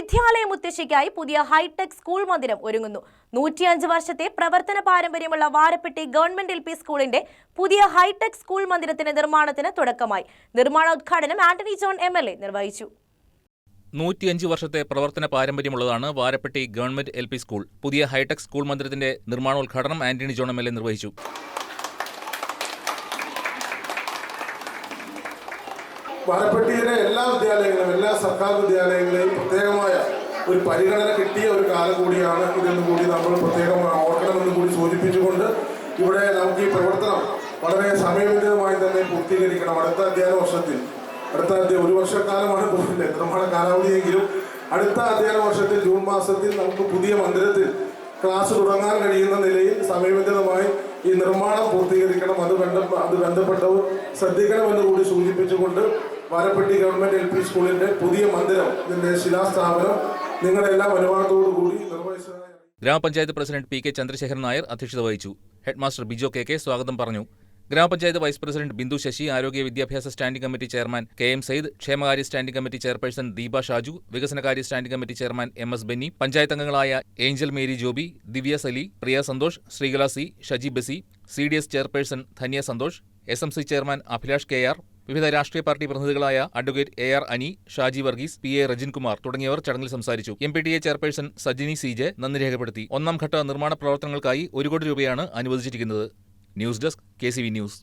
വിദ്യാലയ മുത്തശ്ശിക്കായി പുതിയ hi tech school മന്ദിരം ഒരുങ്ങുന്നു. നൂറ്റിയഞ്ച് വർഷത്തെ പ്രവർത്തന പാരമ്പര്യമുള്ള വാരപ്പെട്ടി ഗവൺമെന്റ് എൽ പി സ്കൂളിന്റെ പുതിയ ഹൈടെക് സ്കൂൾ മന്ദിരത്തിന്റെ നിർമ്മാണത്തിന് തുടക്കമായി. നിർമ്മാണോദ്ഘാടനം ആന്റണി ജോൺ എം നിർവഹിച്ചു. നൂറ്റിയഞ്ച് വർഷത്തെ പ്രവർത്തന പാരമ്പര്യമുള്ളതാണ് വാരപ്പെട്ടി ഗവൺമെന്റ് എൽ സ്കൂൾ. പുതിയ ഹൈടെക് സ്കൂൾ മന്ദിരത്തിന്റെ നിർമ്മാണോദ്ഘാടനം ആന്റണി ജോൺ എ നിർവഹിച്ചു. വാരപ്പെട്ടിയിലെ എല്ലാ വിദ്യാലയങ്ങളും എല്ലാ സർക്കാർ വിദ്യാലയങ്ങളെയും പ്രത്യേകമായ ഒരു പരിഗണന കിട്ടിയ ഒരു കാലം കൂടിയാണ് ഇതെന്ന് കൂടി നമ്മൾ പ്രത്യേകം ഓർക്കണമെന്ന് കൂടി സൂചിപ്പിച്ചുകൊണ്ട് ഇവിടെ നമുക്ക് ഈ പ്രവർത്തനം വളരെ സമയബന്ധിതമായി തന്നെ പൂർത്തീകരിക്കണം. അടുത്ത അധ്യയന വർഷത്തിൽ അടുത്ത ഒരു വർഷക്കാലമാണ് പോകുന്നത് നിർമ്മാണ കാലാവധിയെങ്കിലും അടുത്ത അധ്യയന വർഷത്തിൽ ജൂൺ മാസത്തിൽ നമുക്ക് പുതിയ മന്ദിരത്തിൽ ക്ലാസ് തുടങ്ങാൻ കഴിയുന്ന നിലയിൽ സമയബന്ധിതമായി ഈ നിർമ്മാണം പൂർത്തീകരിക്കണം. അത് ബന്ധ അത് ബന്ധപ്പെട്ടവർ ശ്രദ്ധിക്കണമെന്ന് കൂടി സൂചിപ്പിച്ചുകൊണ്ട് വാരപ്പെട്ടി ഗവൺമെന്റ് എൽ പി സ്കൂളിന്റെ പുതിയ മന്ദിരം ഇതിന്റെ ശിലാസ്ഥാപനം. നിങ്ങളെല്ലാം അനുവാദത്തോടു കൂടി നിർവഹിച്ചതായി ഗ്രാമപഞ്ചായത്ത് president P K Chandrasekharan Nair അധ്യക്ഷത വഹിച്ചു. ഹെഡ്മാസ്റ്റർ ബിജോ കെ കെ സ്വാഗതം പറഞ്ഞു. ഗ്രാമപഞ്ചായത്ത് വൈസ് പ്രസിഡന്റ് ബിന്ദു ശശി ആരോഗ്യ വിദ്യാഭ്യാസ standing committee chairman K M Sayyid ക്ഷേമകാര്യ standing committee chairperson Deepa Shaju വികസനകാര്യ standing committee chairman M S Benny panchayat അംഗങ്ങളായ Angel Mary Joby Divya Sali Priya Santhosh Sreekala C Shaji Basi C D S chairperson Dhanya Santhosh S M C chairman Abhilash K R വിവിധ രാഷ്ട്രീയ party പ്രതിനിധികളായ advocate A R Ani Shaji Varghese P A Rajinkumar തുടങ്ങിയവർ ചടങ്ങിൽ സംസാരിച്ചു. M P T A chairperson Sajini C J നന്ദി രേഖപ്പെടുത്തി. ഒന്നാം ഘട്ട നിർമ്മാണ പ്രവർത്തനങ്ങൾക്കായി ഒരു കോടി രൂപയാണ് അനുവദിച്ചിരിക്കുന്നത്. News desk K news.